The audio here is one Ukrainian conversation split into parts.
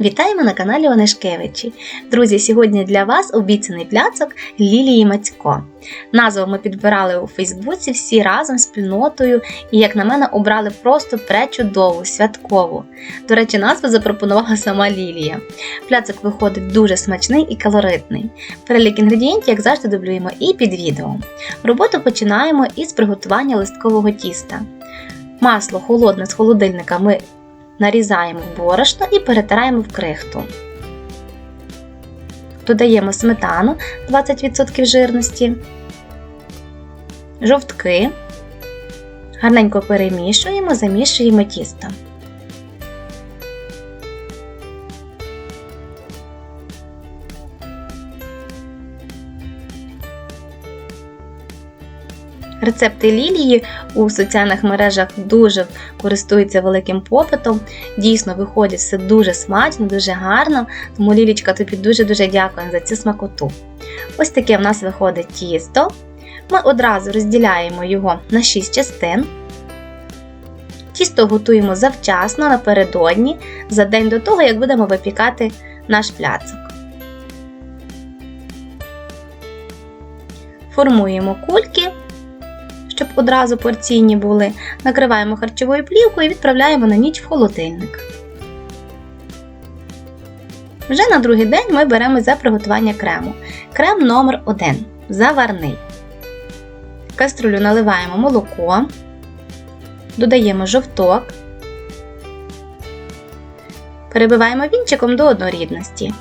Вітаємо на каналі Онешкевичі. Друзі, сьогодні для вас обіцяний пляцок Лілії Мацько. Назву ми підбирали у Фейсбуці всі разом з спільнотою і, як на мене, обрали просто пречудову, святкову. До речі, назву запропонувала сама Лілія. Пляцок виходить дуже смачний і калоритний. Перелік інгредієнтів, як завжди, дублюємо і під відео. Роботу починаємо із приготування листкового тіста. Масло холодне з холодильника ми нарізаємо борошно і перетираємо в крихту. Додаємо сметану 20% жирності, жовтки, гарненько перемішуємо, замішуємо тісто. Рецепти лілії у соціальних мережах дуже користуються великим попитом. Дійсно, виходить все дуже смачно, дуже гарно. Тому Лілічка тобі дуже-дуже дякуємо за цю смакоту. Ось таке в нас виходить тісто. Ми одразу розділяємо його на 6 частин. Тісто готуємо завчасно напередодні, за день до того, як будемо випікати наш пляцок. Формуємо кульки щоб одразу порційні були, накриваємо харчовою плівкою і відправляємо на ніч в холодильник. Вже на другий день ми беремо за приготування крему. Крем номер 1 заварний. В каструлю наливаємо молоко, додаємо жовток, перебиваємо вінчиком до однорідності.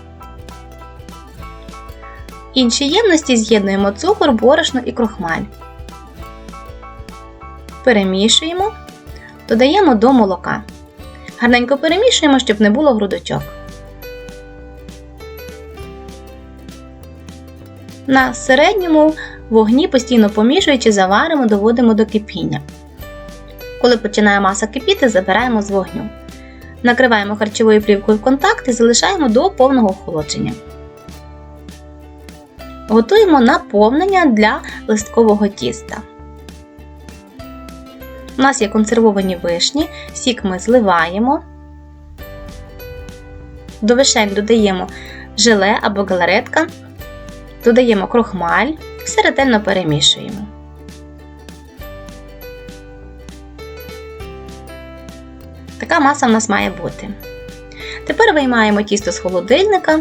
Інші ємності з'єднуємо цукор, борошно і крохмаль перемішуємо, додаємо до молока. Гарненько перемішуємо, щоб не було грудочок. На середньому вогні постійно помішуючи, заваримо, доводимо до кипіння. Коли починає маса кипіти, забираємо з вогню. Накриваємо харчовою плівкою в контакт і залишаємо до повного охолодження. Готуємо наповнення для листкового тіста. У нас є консервовані вишні, сік ми зливаємо, до вишень додаємо желе або галаретка, додаємо крохмаль, все ретельно перемішуємо. Така маса в нас має бути. Тепер виймаємо тісто з холодильника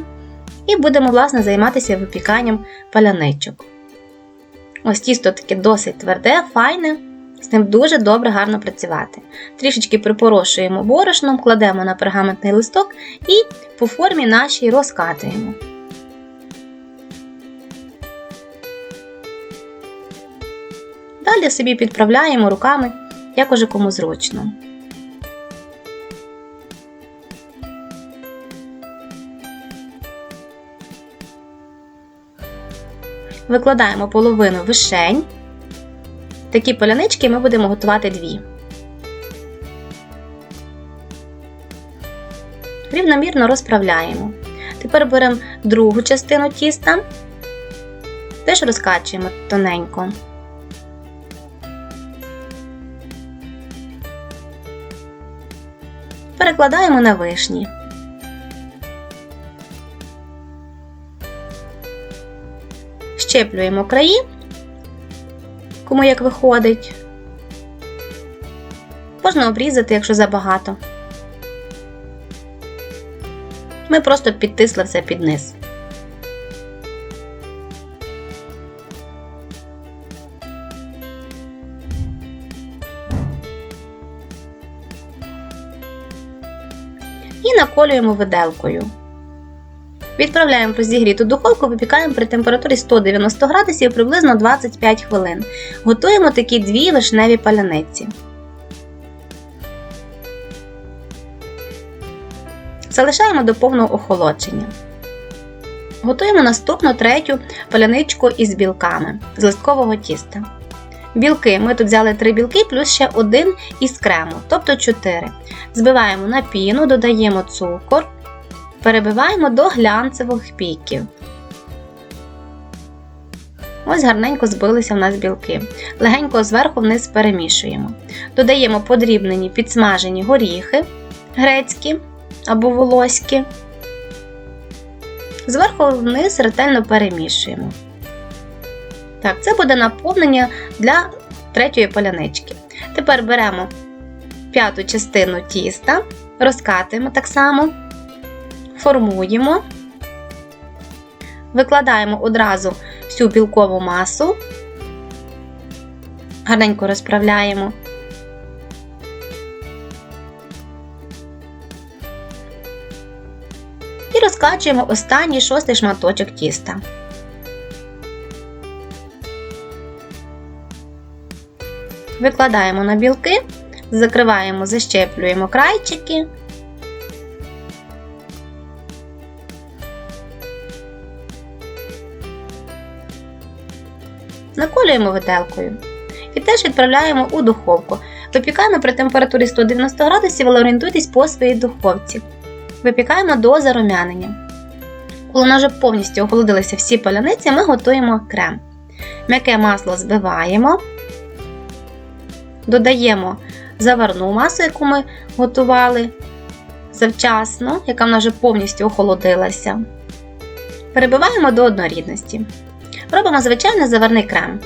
і будемо, власне, займатися випіканням паляничок. Ось тісто таке досить тверде, файне. З ним дуже добре гарно працювати. Трішечки припорошуємо борошном, кладемо на пергаментний листок і по формі нашій розкатуємо. Далі собі підправляємо руками, як уже кому зручно. Викладаємо половину вишень. Такі полянички ми будемо готувати дві. Рівномірно розправляємо. Тепер беремо другу частину тіста, теж розкачуємо тоненько. Перекладаємо на вишні. Щеплюємо краї кому як виходить. Можна обрізати, якщо забагато. Ми просто підтисли все під низ. І наколюємо виделкою. Відправляємо в розігріту духовку, випікаємо при температурі 190 градусів приблизно 25 хвилин. Готуємо такі дві вишневі паляниці. Залишаємо до повного охолодження. Готуємо наступну третю паляничку із білками з листкового тіста. Білки ми тут взяли 3 білки плюс ще один із крему, тобто 4. Збиваємо на піну, додаємо цукор, перебиваємо до глянцевих піків. Ось гарненько збилися в нас білки. Легенько зверху вниз перемішуємо. Додаємо подрібнені підсмажені горіхи грецькі або волоські. Зверху вниз ретельно перемішуємо. Так, це буде наповнення для третьої полянички. Тепер беремо п'яту частину тіста, розкатуємо так само, формуємо, викладаємо одразу всю білкову масу, гарненько розправляємо. І розкачуємо останній шостий шматочок тіста. Викладаємо на білки, закриваємо, защеплюємо крайчики. Наколюємо виделкою. І теж відправляємо у духовку. Випікаємо при температурі 190 градусів, але орієнтуйтесь по своїй духовці. Випікаємо до зарум'янення. Коли нас вже повністю охолодилися всі паляниці, ми готуємо крем. М'яке масло збиваємо, додаємо заварну масу, яку ми готували завчасно, яка в нас вже повністю охолодилася. Перебиваємо до однорідності. Робимо звичайний заварний крем.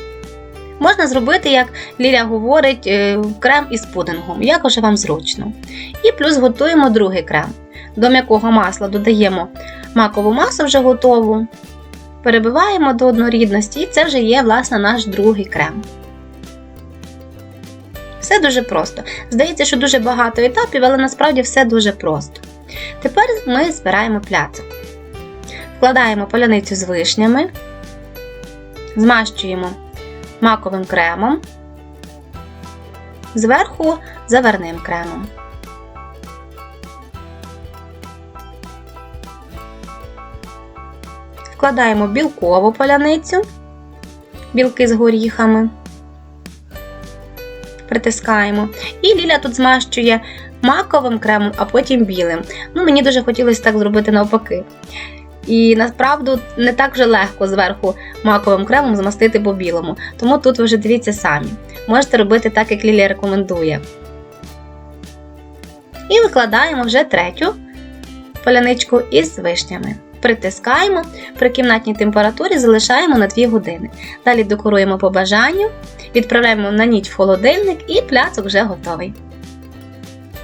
Можна зробити, як Ліля говорить, е, крем із пудингом, як уже вам зручно. І плюс готуємо другий крем. До м'якого масла додаємо макову масу вже готову, перебиваємо до однорідності, і це вже є власне наш другий крем. Все дуже просто. Здається, що дуже багато етапів, але насправді все дуже просто. Тепер ми збираємо пляцок. Вкладаємо поляницю з вишнями, змащуємо маковим кремом, зверху заварним кремом. Вкладаємо білкову поляницю, білки з горіхами, притискаємо. І Ліля тут змащує маковим кремом, а потім білим. Ну, Мені дуже хотілося так зробити навпаки. І насправді не так вже легко зверху маковим кремом змастити по білому. Тому тут ви вже дивіться самі. Можете робити так, як Лілія рекомендує. І викладаємо вже третю поляничку із вишнями. Притискаємо, при кімнатній температурі залишаємо на 2 години. Далі декоруємо по бажанню, відправляємо на ніч в холодильник і пляцок вже готовий.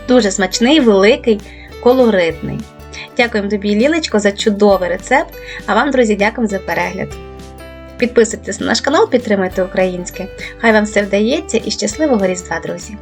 Дуже смачний, великий, колоритний. Дякуємо тобі, Лілечко, за чудовий рецепт. А вам, друзі, дякуємо за перегляд. Підписуйтесь на наш канал, підтримуйте українське. Хай вам все вдається і щасливого Різдва, друзі!